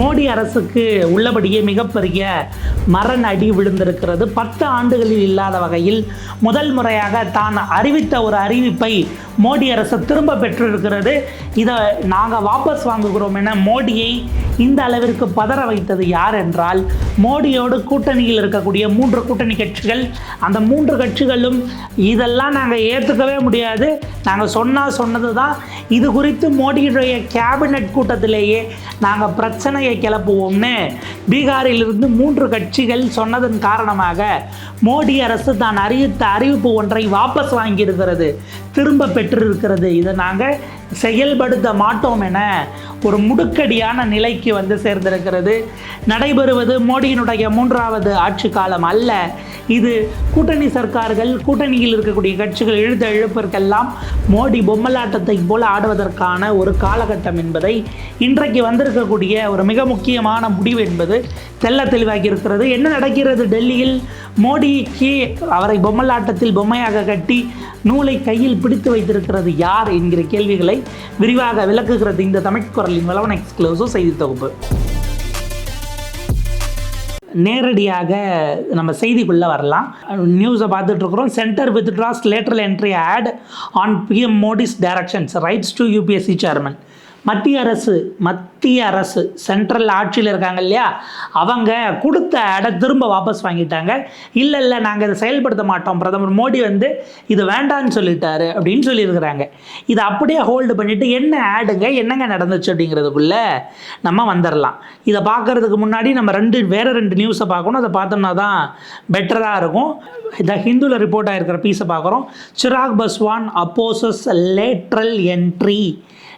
மோடி அரசுக்கு உள்ளபடியே மிகப்பெரிய மரண அடி விழுந்திருக்கிறது. பத்து ஆண்டுகளில் இல்லாத வகையில் முதல் முறையாக தான் அறிவித்த ஒரு அறிவிப்பை மோடி அரசு திரும்ப பெற்றிருக்கிறது. இதை நாங்கள் வாபஸ் வாங்குகிறோம் என மோடியை இந்த அளவிற்கு பதற வைத்தது யார் என்றால் மோடியோடு கூட்டணியில் இருக்கக்கூடிய மூன்று கூட்டணி கட்சிகள். அந்த மூன்று கட்சிகளும் இதெல்லாம் நாங்கள் ஏற்றுக்கவே முடியாது. நாங்கள் சொன்னால் சொன்னது தான் இது குறித்து மோடியுடைய கேபினட் கூட்டத்திலேயே நாங்கள் பிரச்சனையை கிளப்புவோம்னு பீகாரிலிருந்து மூன்று கட்சிகள் சொன்னதன் காரணமாக மோடி அரசு தான் அறிவித்த அறிவிப்பு ஒன்றை வாபஸ் வாங்கியிருக்கிறது. திரும்ப பெற்றிருக்கிறது. இதை நாங்கள் செயல்படுத்த மாட்டோம் என ஒரு முடுக்கடியான நிலைக்கு வந்து சேர்ந்திருக்கிறது. நடைபெறுவது மோடியினுடைய மூன்றாவது ஆட்சி காலம் அல்ல. இது கூட்டணி சர்க்கார்கள் கூட்டணியில் இருக்கக்கூடிய கட்சிகள் இழுத்த இழுப்பிற்கெல்லாம் மோடி பொம்மலாட்டத்தை போல ஆடுவதற்கான ஒரு காலகட்டம் என்பதை இன்றைக்கு வந்திருக்கக்கூடிய ஒரு மிக முக்கியமான முடிவு என்பது தெல்ல தெளிவாகி இருக்கிறது. என்ன நடக்கிறது டெல்லியில்? மோடிக்கு அவரை பொம்மலாட்டத்தில் பொம்மையாக கட்டி நூலை கையில் பிடித்து வைத்திருக்கிறது யார் என்கிற கேள்விகளை விரிவாக விளக்குகிறது இந்த தமிழ் குரலின் வளவன் எக்ஸ்க்ளூசிவ் செய்தி தொகுப்பு. நேரடியாக நம்ம செய்திக்குள்ளே வரலாம். நியூஸை பார்த்துட்ருக்குறோம். Centre withdraws lateral entry ad on PM Modi's directions writes to UPSC chairman மத்திய அரசு மத்திய அரசு சென்ட்ரல் ஆட்சியில் இருக்காங்க இல்லையா? அவங்க கொடுத்த ஆடை திரும்ப வாபஸ் வாங்கிட்டாங்க. இல்லை இல்லை நாங்கள் இதை செயல்படுத்த மாட்டோம். பிரதமர் மோடி வந்து இது வேண்டான்னு சொல்லிட்டாரு அப்படின்னு சொல்லியிருக்கிறாங்க. இதை அப்படியே ஹோல்டு பண்ணிவிட்டு என்ன ஆடுங்க என்னங்க நடந்துச்சு அப்படிங்கிறதுக்குள்ள நம்ம வந்துடலாம் இதை பார்க்கறதுக்கு முன்னாடி நம்ம ரெண்டு வேறு ரெண்டு நியூஸை பார்க்கணும். அதை பார்த்தோம்னா தான் பெட்டராக இருக்கும். த ஹிந்துவில் ரிப்போர்ட் ஆகிருக்கிற பீஸை பார்க்குறோம். Chirag Paswan opposes lateral entry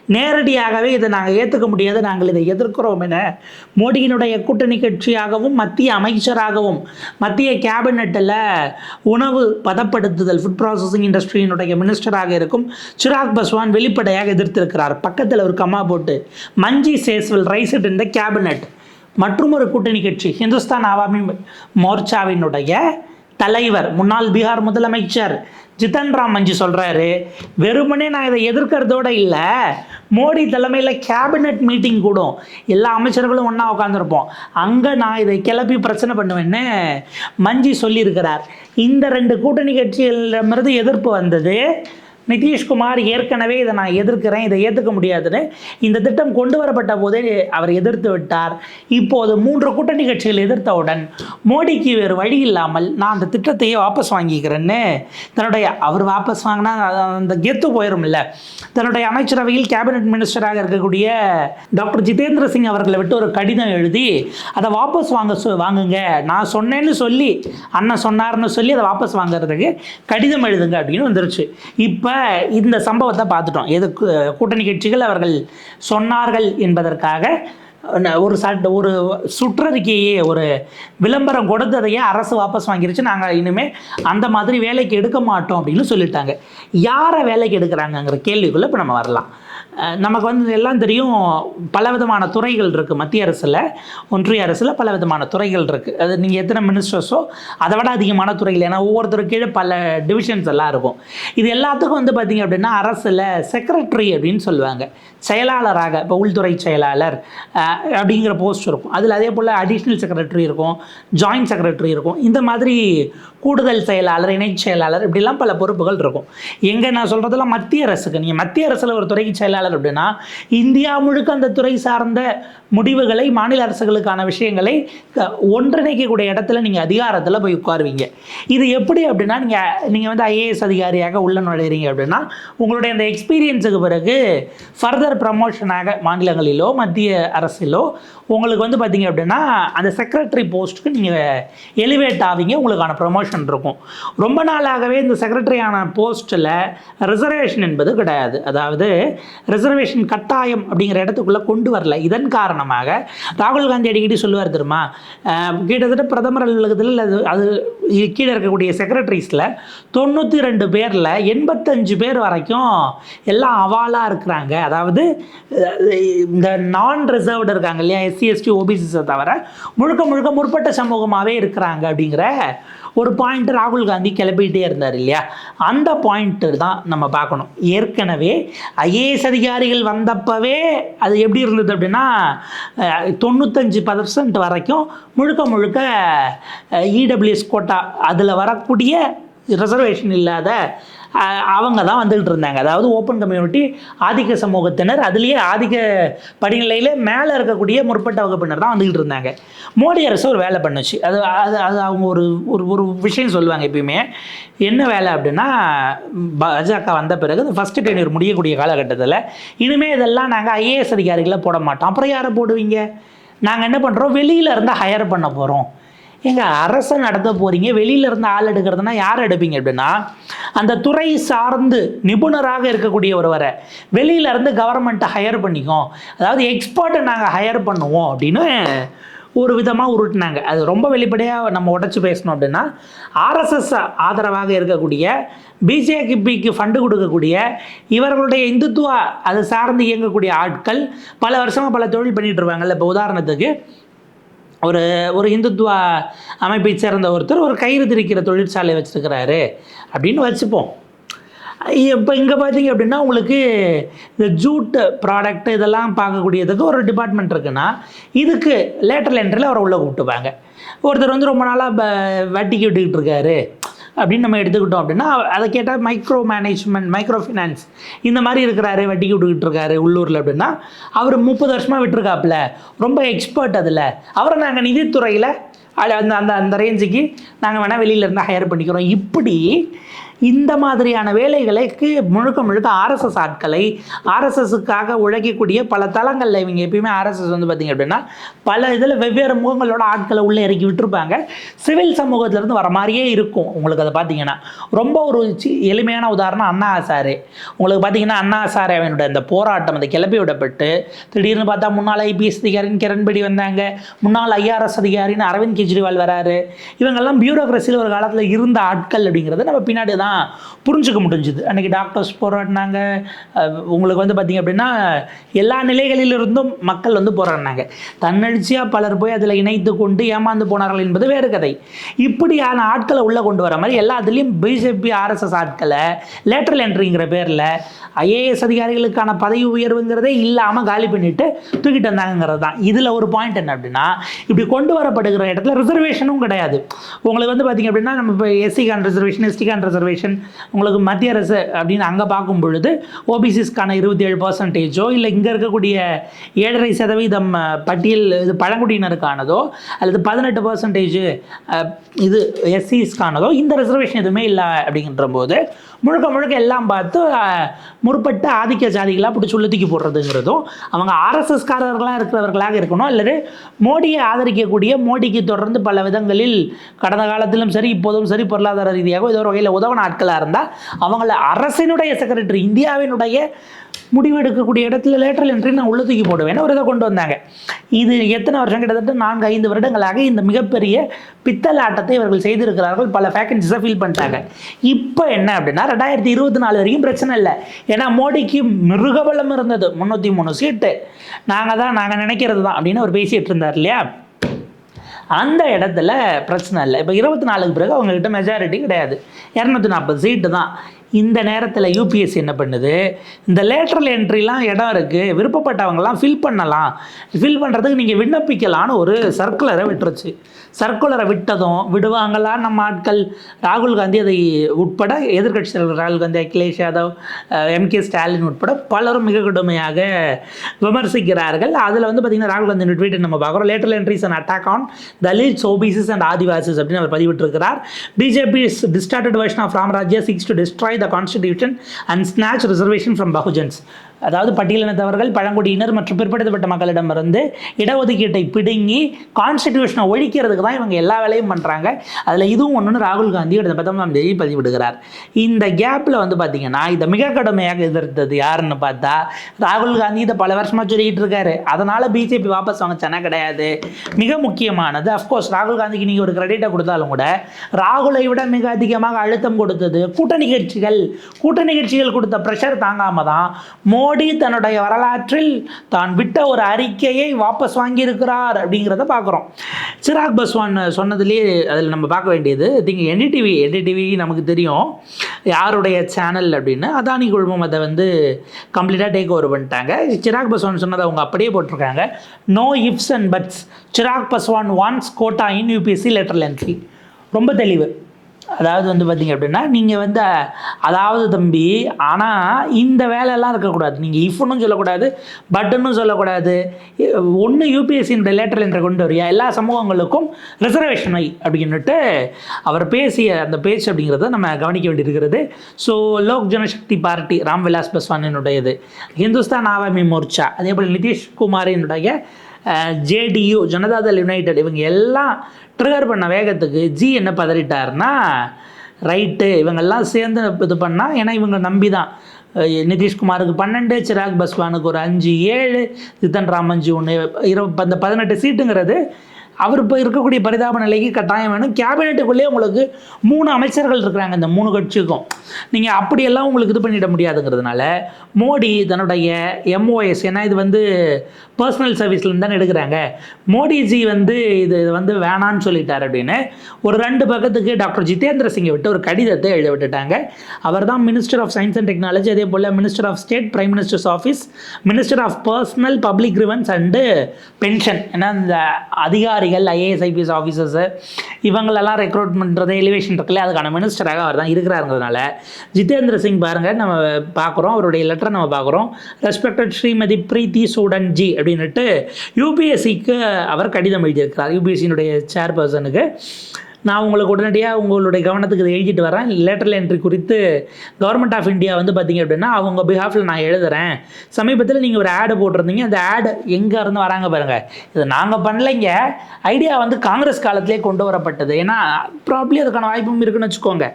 நேரடியாகவே இதை நாங்கள் ஏற்றுக்க முடியாது நாங்கள் இதை எதிர்க்கிறோம் என மோடியினுடைய கூட்டணி கட்சியாகவும் மத்திய அமைச்சராகவும் மத்திய கேபினட்டில் உணவு பதப்படுத்துதல் ஃபுட் ப்ராசஸிங் இண்டஸ்ட்ரியினுடைய மினிஸ்டராக இருக்கும் சிராக் பஸ்வான் வெளிப்படையாக எதிர்த்திருக்கிறார். பக்கத்தில் ஒரு கம்மா போட்டு Manjhi says will raise it இந்த கேபினட் மற்றும் ஒரு கூட்டணி கட்சி ஹிந்துஸ்தான் ஆவாமி மோர்ச்சாவினுடைய தலைவர் முன்னாள் பீகார் முதலமைச்சர் ஜித்தன் ராம் மஞ்சு சொல்கிறாரு வெறுமனே நான் இதை எதிர்க்கிறதோட இல்லை மோடி தலைமையில் கேபினட் மீட்டிங் கூடும். எல்லா அமைச்சர்களும் ஒன்றா உட்காந்துருப்போம் அங்கே நான் இதை கிளப்பி பிரச்சனை பண்ணுவேன்னு மஞ்சி சொல்லியிருக்கிறார். இந்த ரெண்டு கூட்டணி கட்சிகளிடமிருந்து எதிர்ப்பு வந்தது. நிதிஷ்குமார் ஏற்கனவே இதை நான் எதிர்க்கிறேன் இதை ஏற்றுக்க முடியாதுன்னு இந்த திட்டம் கொண்டு வரப்பட்ட போதே அவர் எதிர்த்து விட்டார். இப்போது மூன்று கூட்டணி கட்சிகள் எதிர்த்தவுடன் மோடிக்கு வேறு வழி இல்லாமல் நான் அந்த திட்டத்தையே வாபஸ் வாங்கிக்கிறேன்னு தன்னுடைய அவர் வாபஸ் வாங்கினா அந்த கெத்து போயிடும்ல தன்னுடைய அமைச்சரவையில் கேபினட் மினிஸ்டராக இருக்கக்கூடிய டாக்டர் ஜிதேந்திர சிங் அவர்களை விட்டு ஒரு கடிதம் எழுதி அதை வாபஸ் வாங்க சொ வாங்குங்க. நான் சொன்னேன்னு சொல்லி அண்ணன் சொன்னார்னு சொல்லி அதை வாபஸ் வாங்குறதுக்கு கடிதம் எழுதுங்க அப்படின்னு வந்துருச்சு. இப்போ இந்த சம்பவத்தை பார்த்துட்டோம். எது கூட்டணி கட்சிகள் அவர்கள் சொன்னார்கள் என்பதற்காக ஒரு சட்ட ஒரு சுற்றறிக்கையே ஒரு விளம்பரம் கொடுத்ததையே அரசு வாபஸ் வாங்கிருச்சு. நாங்கள் இனிமேல் அந்த மாதிரி வேலைக்கு எடுக்க மாட்டோம் அப்படின்னு சொல்லிட்டாங்க. யாரை வேலைக்கு எடுக்கிறாங்கங்கிற கேள்விக்குள்ளே இப்போ நம்ம வரலாம். நமக்கு வந்து எல்லாம் தெரியும் பலவிதமான துறைகள் இருக்குது மத்திய அரசில். ஒன்றிய அரசில் பலவிதமான துறைகள் இருக்குது அது நீங்கள் எத்தனை மினிஸ்டர்ஸோ அதை விட அதிகமான துறைகள். ஏன்னா ஒவ்வொருத்தருக்கு கீழே பல டிவிஷன்ஸ் எல்லாம் இருக்கும். இது எல்லாத்துக்கும் வந்து பார்த்திங்க அப்படின்னா அரசில் செக்ரட்டரி அப்படின்னு சொல்லுவாங்க. செயலாளராக இப்போ உள்துறை செயலாளர் அப்படிங்கிற போஸ்ட் இருக்கும். அதில் அதே போல் அடிஷ்னல் செக்ரட்டரி இருக்கும் ஜாயின்ட் செக்ரட்டரி இருக்கும். இந்த மாதிரி கூடுதல் செயலாளர் இணைச் செயலாளர் இப்படிலாம் பல பொறுப்புகள் இருக்கும். எங்கே நான் சொல்கிறதெல்லாம் மத்திய அரசுக்கு. நீங்கள் மத்திய அரசில் ஒரு துறைக்கு செயலாளர் அப்படின்னா இந்தியா முழுக்க அந்த துறை சார்ந்த முடிவுகளை மாநில அரசுகளுக்கான விஷயங்களை ஒன்றிணைக்கக்கூடிய இடத்துல நீங்கள் அதிகாரத்தில் போய் உட்காருவீங்க. இது எப்படி அப்படின்னா நீங்கள் நீங்கள் வந்து ஐஏஎஸ் அதிகாரியாக உள்ள நுழையிறீங்க அப்படின்னா உங்களுடைய அந்த எக்ஸ்பீரியன்ஸுக்கு பிறகு ஃபர்தர் ப்ரமோஷனாக மாநிலங்களிலோ மத்திய அரசிலோ உங்களுக்கு வந்து பார்த்தீங்க அப்படின்னா அந்த செக்ரட்டரி போஸ்ட்டுக்கு நீங்கள் எலிவேட் ஆவீங்க உங்களுக்கான ப்ரொமோஷன் இருக்கும். ரொம்ப நாளாகவே இந்த செக்ரட்டரியான போஸ்ட்டில் ரிசர்வேஷன் என்பது கிடையாது. அதாவது ரிசர்வேஷன் கட்டாயம் அப்படிங்கிற இடத்துக்குள்ளே கொண்டு வரல. இதன் காரணமாக ராகுல் காந்தி அடிக்கடி சொல்லுவார் தெரியுமா? கிட்டத்தட்ட பிரதமர் அலுவலகத்தில் அது அது கீழே இருக்கக்கூடிய செக்ரட்டரிஸில் தொண்ணூற்றி ரெண்டு பேரில் எண்பத்தஞ்சு பேர் வரைக்கும் எல்லாம் அவாலாக இருக்கிறாங்க. அதாவது இந்த நான் ரிசர்வ்டு இருக்காங்க இல்லையா? எஸ்சி எஸ்டி ஓபிசிஸை தவிர முழுக்க முழுக்க முற்பட்ட சமூகமாகவே இருக்கிறாங்க அப்படிங்கிற ஒரு பாயிண்ட் ராகுல் காந்தி கிளப்பிக்கிட்டே இருந்தார் இல்லையா? அந்த பாயிண்ட்டு தான் நம்ம பார்க்கணும். ஏற்கனவே ஐஏஎஸ் அதிகாரிகள் வந்தப்பவே அது எப்படி இருந்தது அப்படின்னா தொண்ணூத்தஞ்சு பர்சன்ட் வரைக்கும் முழுக்க முழுக்க இடபிள்யூஎஸ் கோட்டா அதில் வரக்கூடிய ரிசர்வேஷன் இல்லாத அவங்க தான் வந்துகிட்டு இருந்தாங்க. அதாவது ஓப்பன் கம்யூனிட்டி ஆதிக்க சமூகத்தினர் அதுலேயே ஆதிக்க படிநிலையில் மேலே இருக்கக்கூடிய முற்பட்ட வகுப்பினர் தான் வந்துகிட்டு இருந்தாங்க. மோடி அரசு ஒரு வேலை பண்ணுச்சு. அது அது அது அவங்க ஒரு ஒரு ஒரு விஷயம் சொல்லுவாங்க எப்பயுமே. என்ன வேலை அப்படின்னா பாஜக வந்த பிறகு இந்த ஃபஸ்ட்டு டென்யூர் முடியக்கூடிய காலகட்டத்தில் இனிமேல் இதெல்லாம் நாங்கள் ஐஏஎஸ் அதிகாரிகளை போட மாட்டோம். அப்புறம் யாரை போடுவீங்க? நாங்கள் என்ன பண்ணுறோம் வெளியில் இருந்து ஹையர் பண்ண போகிறோம் எங்க அரசை நடத்த போறீங்க? வெளியில இருந்து ஆள் எடுக்கிறதுனா யார் எடுப்பீங்க அப்படின்னா அந்த துறை சார்ந்து நிபுணராக இருக்கக்கூடிய ஒருவரை வெளியில இருந்து கவர்மெண்ட்டை ஹையர் பண்ணிக்கும் அதாவது எக்ஸ்பர்ட்டை நாங்கள் ஹையர் பண்ணுவோம் அப்படின்னு ஒரு விதமாக உருட்டினாங்க. அது ரொம்ப வெளிப்படையாக நம்ம உடச்சி பேசணும் அப்படின்னா ஆர்எஸ்எஸ் ஆதரவாக இருக்கக்கூடிய பிஜேபிக்கு ஃபண்டு கொடுக்கக்கூடிய இவர்களுடைய இந்துத்துவ அது சார்ந்து இயங்கக்கூடிய ஆட்கள் பல வருஷமாக பல தொழில் பண்ணிகிட்டு இருப்பாங்கல்ல. இப்போ உதாரணத்துக்கு ஒரு ஒரு இந்துத்துவா அமைப்பை சேர்ந்த ஒருத்தர் ஒரு கயிறு திரிக்கிற தொழிற்சாலை வச்சுருக்கிறாரு. அப்படின்னு வச்சுப்போம். இப்போ இங்கே பார்த்தீங்க அப்படின்னா உங்களுக்கு இந்த ஜூட் ப்ராடக்ட் இதெல்லாம் பார்க்கக்கூடியதுக்கு ஒரு டிபார்ட்மெண்ட் இருக்குன்னா இதுக்கு லேட்டர் என்ட்ரியில் அவரை உள்ளே கூப்பிட்டுப்பாங்க. ஒருத்தர் வந்து ரொம்ப நாளாக வட்டிக்கு விட்டுக்கிட்டு இருக்காரு. அப்படின்னு நம்ம எடுத்துக்கிட்டோம் அப்படின்னா அதை கேட்டால் மைக்ரோ மேனேஜ்மெண்ட் மைக்ரோ ஃபினான்ஸ் இந்த மாதிரி இருக்கிறாரு வட்டிக்கு விட்டுக்கிட்டு இருக்காரு உள்ளூரில் அப்படின்னா அவர் முப்பது வருஷமாக விட்டுருக்காப்புல. ரொம்ப எக்ஸ்பர்ட் அதில். அவரை நாங்கள் நிதித்துறையில் அது அந்த அந்த அந்த ரேஞ்சுக்கு நாங்கள் வேணால் வெளியிலேருந்து ஹையர் பண்ணிக்கிறோம். இப்படி இந்த மாதிரியான வேலைகளுக்கு முழுக்க முழுக்க ஆர்எஸ்எஸ் ஆட்களை ஆர்எஸ்எஸ்க்காக உழைக்கக்கூடிய பல தளங்களில் இவங்க எப்பயுமே ஆர்எஸ்எஸ் வந்து பார்த்திங்க அப்படின்னா பல இதில் வெவ்வேறு முகங்களோட ஆட்களை உள்ளே இறக்கி விட்டுருப்பாங்க. சிவில் சமூகத்திலேருந்து வர மாதிரியே இருக்கும். உங்களுக்கு அதை பார்த்தீங்கன்னா ரொம்ப ஒரு சி- எளிமையான உதாரணம் அண்ணா ஹசாரே. உங்களுக்கு பார்த்தீங்கன்னா அண்ணா ஹசாரே அவனோட அந்த போராட்டம் அந்த கிளப்பி விடப்பட்டு திடீர்னு பார்த்தா முன்னாள் ஐபிஎஸ் அதிகாரின்னு கிரண்பேடி வந்தாங்க. முன்னாள் ஐஆர்எஸ் அதிகாரின்னு அரவிந்த் கெஜ்ரிவால் வராரு. இவங்கெல்லாம் பியூரோக்ரஸியில் ஒரு காலத்தில் இருந்த ஆட்கள் அப்படிங்கிறத நம்ம பின்னாடி தான் புரிஞ்சுக்க முடிஞ்சுது. அன்றைக்கி டாக்டர்ஸ் போராடினாங்க. உங்களுக்கு வந்து பார்த்திங்க அப்படின்னா எல்லா நிலைகளிலிருந்தும் மக்கள் வந்து போராடினாங்க. தன்னெழுச்சியாக பலர் போய் அதில் இணைத்து கொண்டு ஏமாந்து போனார்கள் என்பது வேறு கதை. இப்படியான ஆட்களை உள்ளே கொண்டு வர மாதிரி எல்லாத்துலேயும் பிஜேபி ஆர்எஸ்எஸ் ஆட்களை லேட்டரல் என்ட்ரிங்கிற பேரில் ஐஏஎஸ் அதிகாரிகளுக்கான பதவி உயர்வுங்கிறதே இல்லாமல் காலி பண்ணிட்டு தூக்கிட்டு வந்தாங்கங்கிறது தான். இதில் ஒரு பாயிண்ட் என்ன அப்படின்னா இப்படி கொண்டு வரப்படுகிற இடத்துல ரிசர்வேஷனும் கிடையாது. உங்களுக்கு வந்து பார்த்திங்க அப்படின்னா நம்ம இப்போ எஸ்சிகான் ரிசர்வேஷன் எஸ்டிகான் ரிசர்வேஷன் உங்களுக்கு மத்திய அரசு அப்படின்னு அங்கே பார்க்கும் பொழுது ஓபிசிஸ்க்கான இருபத்தி ஏழு பர்சன்டேஜோ இல்லை இங்கே இருக்கக்கூடிய ஏழரை சதவீதம் பட்டியல் இது பழங்குடியினருக்கானதோ அல்லது பதினெட்டு பர்சன்டேஜ் இது எஸ்சிஸ்க்கானதோ இந்த ரிசர்வேஷன் எதுவுமே இல்லை அப்படிங்கிற போது முழுக்க முழுக்க எல்லாம் பார்த்து முற்பட்ட ஆதிக்க ஜாதிகளாக பிடிச்சி உள்ள போடுறதுங்கிறதும் அவங்க ஆர்எஸ்எஸ்காரர்களாக இருக்கிறவர்களாக இருக்கணும் அல்லது மோடியை ஆதரிக்கக்கூடிய மோடிக்கு தொடர்ந்து பல விதங்களில் கடந்த காலத்திலும் சரி இப்போதும் சரி பொருளாதார ரீதியாக ஏதோ ஒரு வகையில் உதவ நாட்களாக இருந்தால் அவங்கள அரசினுடைய செக்ரட்டரி இந்தியாவினுடைய முடிவெடுக்கக்கூடிய இடத்துல லேட்டர் என்ட்ரி நான் உள்ள தூக்கி போடுவேன். ஒரு இதை கொண்டு வந்தாங்க? இது எத்தனை வருஷம்? கிட்டத்தட்ட நான்கு ஐந்து வருடங்களாக இந்த மிகப்பெரிய பித்தலாட்டத்தை இவர்கள் செய்திருக்கிறார்கள். பல வேகன்சிஸை ஃபில் பண்ணிட்டாங்க. இப்போ என்ன அப்படின்னா ரெண்டாயிரத்தி இருபத்தி நாலு வரைக்கும் பிரச்சனை இல்லை. ஏன்னா மோடிக்கு மிருகபலம் இருந்தது. முந்நூற்றி மூணு சீட்டு. நாங்கள் தான் நாங்கள் நினைக்கிறது தான் அப்படின்னு அவர் பேசிகிட்டு இருந்தார் இல்லையா? அந்த இடத்துல பிரச்சனை இல்லை. இப்போ இருபத்தி நாலுக்கு பிறகு அவங்கக்கிட்ட மெஜாரிட்டி கிடையாது. இரநூத்தி நாற்பது சீட்டு தான். இந்த நேரத்தில் யூபிஎஸ்சி என்ன பண்ணுது? இந்த லேட்ரல் என்ட்ரிலாம் இடம் இருக்குது விருப்பப்பட்டவங்கலாம் ஃபில் பண்ணலாம். ஃபில் பண்ணுறதுக்கு நீங்கள் விண்ணப்பிக்கலான்னு ஒரு சர்க்குலரை விட்டுருச்சு. சர்க்குலரை விட்டதும் விடுவாங்களா? நம்ம ஆட்கள் ராகுல் காந்தி அதை உட்பட எதிர்கட்சி தலைவர் ராகுல் காந்தி அகிலேஷ் யாதவ் எம் கே ஸ்டாலின் உட்பட பலரும் மிக கடுமையாக விமர்சிக்கிறார்கள். அதில் வந்து பார்த்திங்கன்னா ராகுல் காந்தி ட்வீட்டை நம்ம பார்க்குறோம். Lateral entries and attack on Dalit OBCs and Adivasis அப்படின்னு அவர் பதிவிட்டிருக்கிறார். BJP distorted version of Ramrajya seeks to destroy the constitution and snatch reservation from Bahujans அதாவது பட்டியலினத்தவர்கள் பழங்குடியினர் மற்றும் பிற்படுத்தப்பட்ட மக்களிடமிருந்து இடஒதுக்கீட்டை பிடுங்கி கான்ஸ்டிடியூஷனை ஒழிக்கிறதுக்கு தான் இவங்க எல்லா வேலையும் பண்ணுறாங்க அதில் இதுவும் ஒன்று ராகுல் காந்தி எடுத்த பத்தொன்பதாம் தேதி பதிவிடுகிறார். இந்த கேப்பில் வந்து பார்த்தீங்கன்னா இதை மிக கடுமையாக எதிர்த்தது யாருன்னு பார்த்தா ராகுல் காந்தி இதை பல வருஷமாக சொல்லிக்கிட்டு இருக்காரு. அதனால் பிஜேபி வாபஸ் வாங்க சென்னை கிடையாது. மிக முக்கியமானது அஃப்கோர்ஸ் ராகுல் காந்திக்கு நீங்கள் ஒரு கிரெடிட்டை கொடுத்தாலும் கூட ராகுலை விட மிக அதிகமாக அழுத்தம் கொடுத்தது கூட்டணி கட்சிகள். கூட்டணி கட்சிகள் கொடுத்த ப்ரெஷர் தாங்காமல் தான் மோடி மோடி தன்னுடைய வரலாற்றில் தான் விட்ட ஒரு அறிக்கையை வாபஸ் வாங்கியிருக்கிறார் அப்படிங்கிறத பார்க்குறோம். சிராக் பஸ்வான் சொன்னதுலேயே அதில் நம்ம பார்க்க வேண்டியது திங்க என்டிடிவி என்டிடிவி நமக்கு தெரியும். யாருடைய சேனல் அப்படின்னு? அதானி குழுமம் அதை வந்து கம்ப்ளீட்டாக டேக் ஓவர் பண்ணிட்டாங்க. சிராக் பஸ்வான் சொன்னதை அவங்க அப்படியே போட்டிருக்காங்க. No ifs and buts Chirag Paswan wants quota in UPSC lateral entry ரொம்ப தெளிவு. அதாவது வந்து பார்த்தீங்க அப்படின்னா நீங்கள் வந்து அதாவது தம்பி ஆனால் இந்த வேலையெல்லாம் இருக்கக்கூடாது. நீங்கள் இஃப்னும் சொல்லக்கூடாது பட்டுன்னு சொல்லக்கூடாது. ஒன்று யூபிஎஸ்சின்ற லேட்டர் என்ற கொண்டு வரியா? எல்லா சமூகங்களுக்கும் ரிசர்வேஷன் வை அப்படின்னுட்டு அவர் பேசிய அந்த பேச்சு அப்படிங்கிறத நம்ம கவனிக்க வேண்டியிருக்கிறது. ஸோ லோக் ஜனசக்தி பார்ட்டி ராம்விலாஸ் பஸ்வானினுடையது. ஹிந்துஸ்தான் ஆவாமி மோர்ச்சா அதே போல் நிதிஷ்குமாரினுடைய ஜேடியு ஜனதாதள் யுனைடெட் இவங்க எல்லாம் ட்ரிகர் பண்ண வேகத்துக்கு ஜி என்ன பதறிட்டாருன்னா ரைட்டு இவங்கெல்லாம் சேர்ந்து இது பண்ணால் ஏன்னா இவங்க நம்பி தான் நிதிஷ்குமாருக்கு பன்னெண்டு சிராக் பஸ்வானுக்கு ஒரு அஞ்சு ஏழு ஜித்தன் ராமஞ்சி ஒன்று இரு அந்த பதினெட்டு சீட்டுங்கிறது அவர் இப்போ இருக்கக்கூடிய பரிதாப நிலைக்கு கட்டாயம் வேணும். கேபினெட்டுக்குள்ளேயே உங்களுக்கு மூணு அமைச்சர்கள் இருக்கிறாங்க இந்த மூணு கட்சிக்கும். நீங்கள் அப்படியெல்லாம் உங்களுக்கு இது பண்ணிட முடியாதுங்கிறதுனால மோடி தன்னுடைய எம்ஓஎஸ் ஏன்னா இது வந்து பர்சனல் சர்வீஸ்லேருந்து தானே எடுக்கிறாங்க. மோடிஜி வந்து இது வந்து வேணான்னு சொல்லிட்டார் அப்படின்னு. ஒரு ரெண்டு பக்கத்துக்கு டாக்டர் ஜிதேந்திர சிங்கை விட்டு ஒரு கடிதத்தை எழுத விட்டுட்டாங்க. அவர் தான் minister of science and technology அதே போல் minister of state prime minister's office minister of personnel public grievances and pension ஏன்னா இந்த அதிகாரி அதிகாரிகள் ஐஏஎஸ் ஐபிஎஸ் ஆஃபீஸர்ஸு இவங்களெல்லாம் ரெக்ரூட் பண்ணுறது எலிவேஷன் இருக்குல்ல அதுக்கான மினிஸ்டராக அவர் தான் இருக்கிறாருங்கிறதுனால ஜிதேந்திர சிங் பாருங்கள் நம்ம பார்க்குறோம் அவருடைய லெட்டரை நம்ம பார்க்குறோம். ரெஸ்பெக்டட் ஸ்ரீமதி பிரீத்தி சூடன் ஜி அப்படின்னுட்டு யூபிஎஸ்சிக்கு அவர் கடிதம் எழுதியிருக்கிறார். யூபிஎஸ்சியினுடைய சேர்பர்சனுக்கு நான் உங்களுக்கு உடனடியாக உங்களுடைய கவனத்துக்கு இதை எழுதிட்டு வரேன். லேட்டர் என்ட்ரி குறித்து கவர்மெண்ட் ஆஃப் இந்தியா வந்து பார்த்தீங்க அப்படின்னா அவங்க பிஹாஃபில் நான் எழுதுறேன். சமீபத்தில் நீங்கள் ஒரு ஆடு போட்டிருந்தீங்க. அந்த ஆடு எங்கே இருந்து வராங்க பாருங்கள் இது நாங்கள் பண்ணலைங்க ஐடியா வந்து காங்கிரஸ் காலத்திலே கொண்டு வரப்பட்டது. ஏன்னா ப்ராப்ளி அதுக்கான வாய்ப்பும் இருக்குன்னு வச்சுக்கோங்க.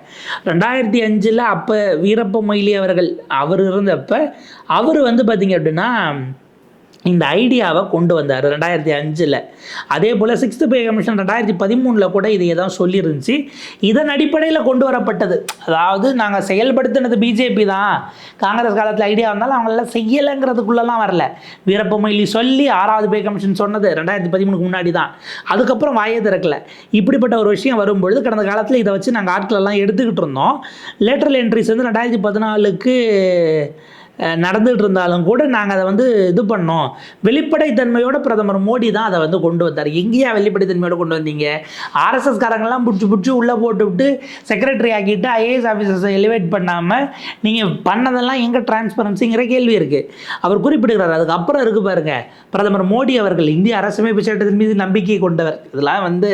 ரெண்டாயிரத்தி அஞ்சில் அப்போ வீரப்ப மொய்லி அவர்கள் அவர் இருந்தப்போ அவர் வந்து பார்த்தீங்க அப்படின்னா இந்த ஐடியாவை கொண்டு வந்தார் ரெண்டாயிரத்தி அஞ்சில். அதே போல் சிக்ஸ்த்து பே கமிஷன் ரெண்டாயிரத்தி பதிமூணில் கூட இதையே தான் சொல்லியிருந்துச்சு இதன் அடிப்படையில் கொண்டு வரப்பட்டது. அதாவது நாங்கள் செயல்படுத்தினது பிஜேபி தான். காங்கிரஸ் காலத்தில் ஐடியா வந்தாலும் அவங்களெல்லாம் செய்யலைங்கிறதுக்குள்ளெல்லாம் வரல. வீரப்ப மொய்லி சொல்லி ஆறாவது பே கமிஷன் சொன்னது ரெண்டாயிரத்தி பதிமூணுக்கு முன்னாடி தான். அதுக்கப்புறம் வாயை திறக்கல. இப்படிப்பட்ட ஒரு விஷயம் வரும்பொழுது கடந்த காலத்தில் இதை வச்சு நாங்கள் ஆட்கள் எல்லாம் எடுத்துக்கிட்டு இருந்தோம். லேட்டரல் என்ட்ரிஸ் வந்து ரெண்டாயிரத்தி பதினாலுக்கு நடந்துகிட்டு இருந்தாலும் கூட நாங்கள் அதை வந்து இது பண்ணோம். வெளிப்படைத்தன்மையோட பிரதமர் மோடி தான் அதை வந்து கொண்டு வந்தார். எங்கேயா வெளிப்படைத்தன்மையோட கொண்டு வந்தீங்க? ஆர்எஸ்எஸ் காரங்கெல்லாம் பிடிச்சி பிடிச்சி உள்ளே போட்டு விட்டு செக்ரட்டரி ஆக்கிட்டு ஐஏஎஸ் ஆஃபீஸர்ஸை எலிவேட் பண்ணாமல் நீங்கள் பண்ணதெல்லாம் எங்கே டிரான்ஸ்பரன்சிங்கிற கேள்வி இருக்குது அவர் குறிப்பிடுகிறார் அதுக்கப்புறம் இருக்குது பாருங்க. பிரதமர் மோடி அவர்கள் இந்திய அரசமைப்பு சட்டத்தின் மீது நம்பிக்கை கொண்டவர். இதெல்லாம் வந்து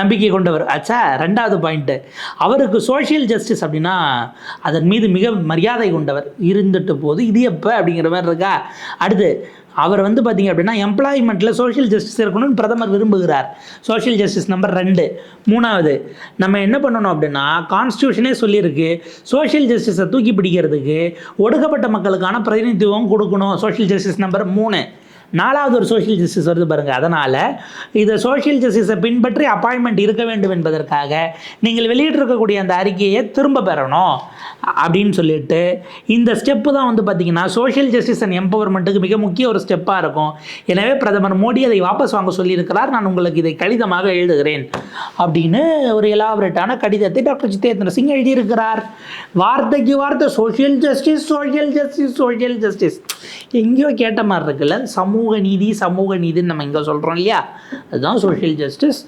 நம்பிக்கை கொண்டவர். ஆச்சா ரெண்டாவது பாயிண்ட்டு அவருக்கு சோஷியல் ஜஸ்டிஸ் அப்படின்னா அதன் மீது மிக மரியாதை கொண்டவர். இருந்துட்டு போது இது எப்போ அப்படிங்கிற மாதிரி இருக்கா? அடுத்து அவர் வந்து பார்த்தீங்க அப்படின்னா எம்ப்ளாய்மெண்ட்டில் சோஷியல் ஜஸ்டிஸ் இருக்கணும்னு பிரதமர் விரும்புகிறார். சோஷியல் ஜஸ்டிஸ் நம்பர் ரெண்டு. மூணாவது நம்ம என்ன பண்ணணும் அப்படின்னா கான்ஸ்டியூஷனே சொல்லியிருக்கு. சோஷியல் ஜஸ்டிஸை தூக்கி பிடிக்கிறதுக்கு ஒடுக்கப்பட்ட மக்களுக்கான பிரதிநிதித்துவம் கொடுக்கணும். சோஷியல் ஜஸ்டிஸ் நம்பர் மூணு. நாலாவது ஒரு சோஷியல் ஜஸ்டிஸ் வருது பாருங்கள் அதனால் இதை சோஷியல் ஜஸ்டிஸை பின்பற்றி அப்பாயின்மெண்ட் இருக்க வேண்டும் என்பதற்காக நீங்கள் வெளியிட்டிருக்கக்கூடிய அந்த அறிக்கையை திரும்ப பெறணும் அப்படின்னு சொல்லிட்டு இந்த ஸ்டெப்பு தான் வந்து பார்த்திங்கன்னா சோஷியல் ஜஸ்டிஸ் அண்ட் எம்பவர்மெண்ட்டுக்கு மிக முக்கிய ஒரு ஸ்டெப்பாக இருக்கும். எனவே பிரதமர் மோடி அதை வாபஸ் வாங்க சொல்லியிருக்கிறார். நான் உங்களுக்கு இதை கடிதமாக எழுதுகிறேன் அப்படின்னு ஒரு எலாபரேட்டான கடிதத்தை டாக்டர் ஜிதேந்திர சிங் எழுதியிருக்கிறார். வார்த்தைக்கு வார்த்தை social justice social justice social justice எங்கேயோ கேட்ட மாதிரி இருக்குல்ல சமூக சமூக நீதி சமூக நீதின்னு நம்ம இங்கே சொல்கிறோம் இல்லையா? அதுதான் சோஷியல் ஜஸ்டிஸ்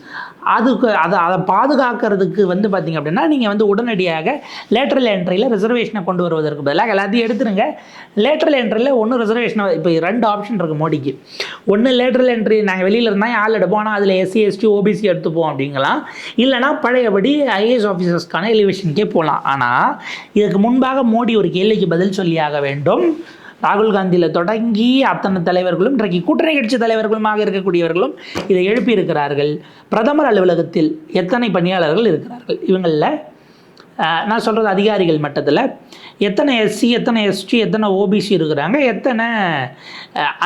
அதுக்கு அதை அதை பாதுகாக்கிறதுக்கு வந்து பார்த்திங்க அப்படின்னா நீங்கள் வந்து உடனடியாக லேட்டரல் என்ட்ரியில் ரிசர்வேஷனை கொண்டு வருவதற்கு பதிலாக எல்லாத்தையும் எடுத்துருங்க. லேட்டரல் என்ட்ரியில் ஒன்று ரிசர்வேஷனை இப்போ ரெண்டு ஆப்ஷன் இருக்குது மோடிக்கு. ஒன்று லேட்டரல் என்ட்ரி நாங்கள் வெளியில் இருந்தால் ஆள் எடுப்போம்? ஆனால் அதில் எஸ்சி எஸ்டி ஓபிசி எடுத்துப்போம் அப்படிங்கலாம். இல்லைனா பழையபடி ஐஏஎஸ் ஆஃபீஸர்ஸ்க்கான எலிவேஷனுக்கே போகலாம் ஆனால் இதுக்கு முன்பாக மோடி ஒரு கேள்விக்கு பதில் சொல்லியாக வேண்டும். ராகுல் காந்தியில் தொடங்கி அத்தனை தலைவர்களும் இன்றைக்கு கூட்டணி கட்சி தலைவர்களுமாக இருக்கக்கூடியவர்களும் இதை எழுப்பியிருக்கிறார்கள். பிரதமர் அலுவலகத்தில் எத்தனை பணியாளர்கள் இருக்கிறார்கள்? இவங்களில் நான் சொல்கிறது அதிகாரிகள் மட்டத்தில். எத்தனை எஸ்சி எத்தனை எஸ்டி எத்தனை ஓபிசி இருக்கிறாங்க எத்தனை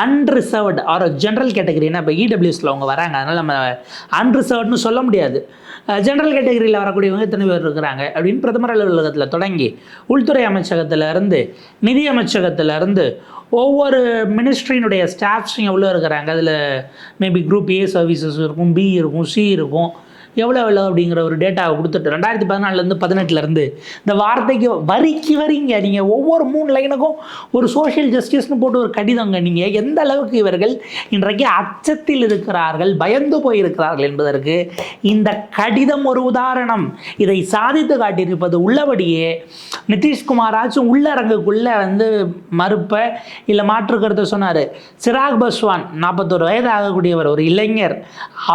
அன்ரிசர்வ்டு ஆர் ஜென்ரல் கேட்டகரினா இப்போ இடபிள்யூஸில் அவங்க வராங்க அதனால் நம்ம அன்ரிசர்வ்டுன்னு சொல்ல முடியாது. ஜென்ரல் கேட்டகரியில் வரக்கூடியவங்க எத்தனை பேர் இருக்கிறாங்க அப்படின்னு பிரதமர் அலுவலகத்தில் தொடங்கி உள்துறை அமைச்சகத்திலேருந்து நிதி அமைச்சகத்திலேருந்து ஒவ்வொரு மினிஸ்ட்ரியினுடைய ஸ்டாஃப்ஸும் எவ்வளோ இருக்கிறாங்க? அதில் மேபி குரூப் ஏ சர்வீசஸ் இருக்கும் பி இருக்கும் சி இருக்கும். எவ்வளோ எவ்வளோ அப்படிங்கிற ஒரு டேட்டாவை கொடுத்துட்டு ரெண்டாயிரத்தி பதினாலுலேருந்து பதினெட்டுலேருந்து இந்த வார்த்தைக்கு வரிக்கு வரிங்க. நீங்கள் ஒவ்வொரு மூணு லைனுக்கும் ஒரு சோஷியல் ஜஸ்டிஸ்னு போட்டு ஒரு கடிதங்க. நீங்கள் எந்த அளவுக்கு இவர்கள் இன்றைக்கு அச்சத்தில் இருக்கிறார்கள் பயந்து போயிருக்கிறார்கள் என்பதற்கு இந்த கடிதம் ஒரு உதாரணம். இதை சாதித்து காட்டியிருப்பது உள்ளபடியே நிதிஷ்குமாராச்சும் உள்ளரங்குக்குள்ளே வந்து மறுப்ப இல்லை மாற்று கருத்தை சொன்னார். சிராக் பஸ்வான் நாற்பத்தோரு வயது ஆகக்கூடியவர் ஒரு இளைஞர்.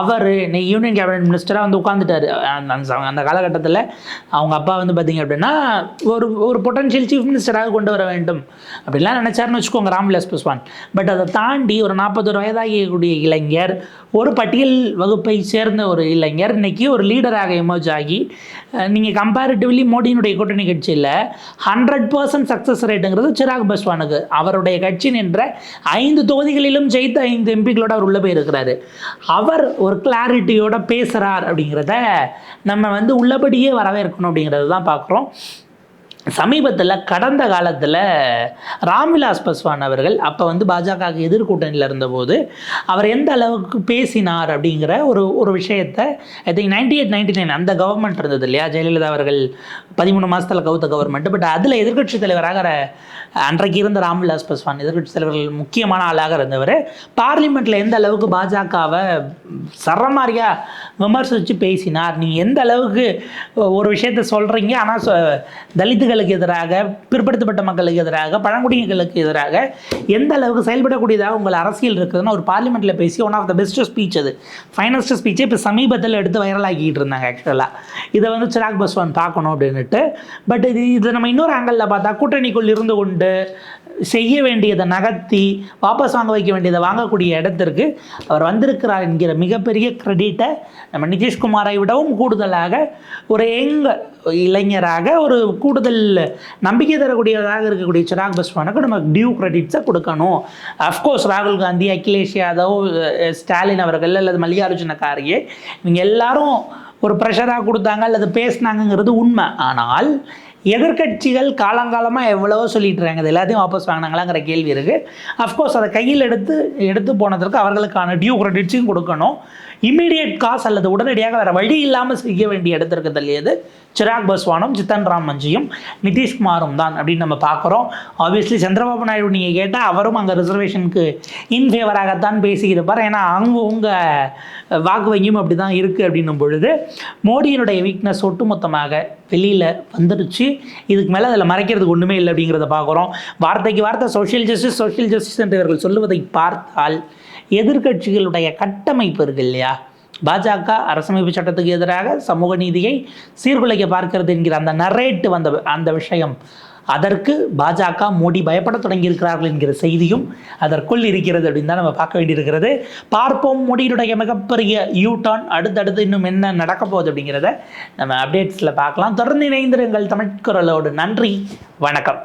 அவர் யூனியன் கேபினட் மினிஸ்டராக வந்து உட்காந்துட்டாரு அந்த அந்த- காலகட்டத்தில் அவங்க அப்பா வந்து பார்த்தீங்க அப்படின்னா ஒரு ஒரு பொட்டன்ஷியல் சீஃப் மினிஸ்டராக கொண்டு வர வேண்டும். அப்படிலாம் நினச்சாருன்னு வச்சுக்கோங்க ராம்விலாஸ் பஸ்வான். பட் அதை தாண்டி ஒரு நாற்பத்தொரு வயதாகக்கூடிய இளைஞர் ஒரு பட்டியல் வகுப்பை சேர்ந்த ஒரு இளைஞர் இன்னைக்கு ஒரு லீடராக எமர்ஜ் ஆகி நீங்கள் கம்பேரிட்டிவ்லி மோடியினுடைய கூட்டணி கட்சியில் ஹண்ட்ரட் பர்சன்ட் சக்ஸஸ் ரேட்டுங்கிறது சிராக் பஸ்வானுக்கு. அவருடைய கட்சி நின்ற ஐந்து தொகுதிகளிலும் ஜெயித்த ஐந்து எம்பிக்களோட அவர் உள்ளே போயிருக்கிறாரு. அவர் ஒரு கிளாரிட்டியோட பேசுகிறார் அப்படிங்கிறத நம்ம வந்து உள்ளபடியே வரவேற்கணும் அப்படிங்கிறது தான் பார்க்குறோம். சமீபத்தில் கடந்த காலத்தில் ராம்விலாஸ் பஸ்வான் அவர்கள் அப்போ வந்து பாஜக எதிர்கூட்டணியில் இருந்தபோது அவர் எந்த அளவுக்கு பேசினார் அப்படிங்கிற ஒரு ஒரு விஷயத்தை I think ninety eight ninety nine அந்த கவர்மெண்ட் இருந்தது இல்லையா? ஜெயலலிதா அவர்கள் பதிமூணு மாதத்தில் கவுத்த கவர்மெண்ட் பட் அதில் எதிர்க்கட்சி தலைவராக அன்றைக்கு இருந்த ராம்விலாஸ் பஸ்வான் எதிர்கட்சி தலைவர்கள் முக்கியமான ஆளாக இருந்தவர். பார்லிமெண்ட்டில் எந்த அளவுக்கு பாஜகவை சரமாரியாக விமர்சித்து பேசினார்? நீங்கள் எந்த அளவுக்கு ஒரு விஷயத்த சொல்கிறீங்க ஆனால் தலித்துகளுக்கு எதிராக பிற்படுத்தப்பட்ட மக்களுக்கு எதிராக பழங்குடியினர்களுக்கு எதிராக எந்த அளவுக்கு செயல்படக்கூடியதாக உங்கள் அரசியல் இருக்குதுன்னு ஒரு பார்லிமெண்ட்டில் பேசி one of the best speech அது. ஃபைனஸ்ட் ஸ்பீச்சை இப்போ சமீபத்தில் எடுத்து வைரலாக்கிட்டு இருந்தாங்க ஆக்சுவலாக இதை வந்து சிராக் பஸ்வான் பார்க்கணும் அப்படின்னுட்டு. பட் இது இது நம்ம இன்னொரு ஆங்கிளில் பார்த்தா கூட்டணிக்குள் இருந்து கொண்டு செய்ய வேண்டியதை நகர்த்தி வாபஸ் வாங்க வைக்க வேண்டியதை வாங்கக்கூடிய இடத்திற்கு அவர் வந்திருக்கிறார் என்கிற மிகப்பெரிய கிரெடிட்டை நம்ம நிதிஷ்குமாரை விடவும் கூடுதலாக ஒரு எங்க இளைஞராக ஒரு கூடுதல் நம்பிக்கை தரக்கூடியதாக இருக்கக்கூடிய சிராக் பஸ்வானுக்கு நம்ம டியூ கிரெடிட்ஸை கொடுக்கணும். அஃப்கோர்ஸ் ராகுல் காந்தி அகிலேஷ் யாதவ் ஸ்டாலின் அவர்கள் அல்லது மல்லிகார்ஜுன காரியே இவங்க எல்லாரும் ஒரு ப்ரெஷராக கொடுத்தாங்க அல்லது பேசினாங்கங்கிறது உண்மை. ஆனால் எதிர்க்கட்சிகள் காலங்காலமாக எவ்வளவோ சொல்லிட்டு இருக்காங்க. இது எல்லாத்தையும் வாபஸ் வாங்கினாங்களாங்கிற கேள்வி இருக்குது அஃப்கோர்ஸ் அதை கையில் எடுத்து எடுத்து போனதற்கு அவர்களுக்கான டியூ கிரெடிட்ஸையும் கொடுக்கணும். இம்மீடியட் காசு அல்லது உடனடியாக வேறு வழி இல்லாமல் செய்ய வேண்டிய இடத்திற்கு தள்ளியது சிராக் பஸ்வானும் ஜித்தன் ராம் மஞ்சியும் நிதிஷ்குமாரும் தான் அப்படின்னு நம்ம பார்க்குறோம். ஆப்வியஸ்லி சந்திரபாபு நாயுடு நீங்கள் கேட்டால் அவரும் அங்கே ரிசர்வேஷனுக்கு இன் ஃபேவராகத்தான் பேசியிருப்பார். ஏன்னா அவங்க உங்கள் வாக்கு வங்கியும் அப்படி தான் இருக்குது அப்படின்னும் பொழுது மோடியினுடைய வீக்னஸ் ஒட்டுமொத்தமாக வெளியில் வந்துடுச்சு. இதுக்கு மேலே அதில் மறைக்கிறதுக்கு ஒன்றுமே இல்லை அப்படிங்கிறத பார்க்குறோம். வார்த்தைக்கு வார்த்தை சோஷியல் ஜஸ்டிஸ் சோஷியல் ஜஸ்டிஸ் என்று இவர்கள் சொல்லுவதை பார்த்தால் எதிர்க்கட்சிகளுடைய கட்டமைப்பு இருக்கு இல்லையா? பாஜக அரசமைப்பு சட்டத்துக்கு எதிராக சமூக நீதியை சீர்குலைக்க பார்க்கிறது என்கிற அந்த நரேட்டு வந்த அந்த விஷயம். அதற்கு பாஜக மோடி பயப்பட தொடங்கியிருக்கிறார்கள் என்கிற செய்தியும் அதற்குள் இருக்கிறது அப்படின்னு தான் நம்ம பார்க்க வேண்டியிருக்கிறது. பார்ப்போம் மோடியினுடைய மிகப்பெரிய யூ டர்ன் அடுத்தடுத்து இன்னும் என்ன நடக்க போகுது அப்படிங்கிறத நம்ம அப்டேட்ஸில் பார்க்கலாம். தொடர்ந்து இணைந்திருங்கள் தமிழ்குரலோடு நன்றி. வணக்கம்.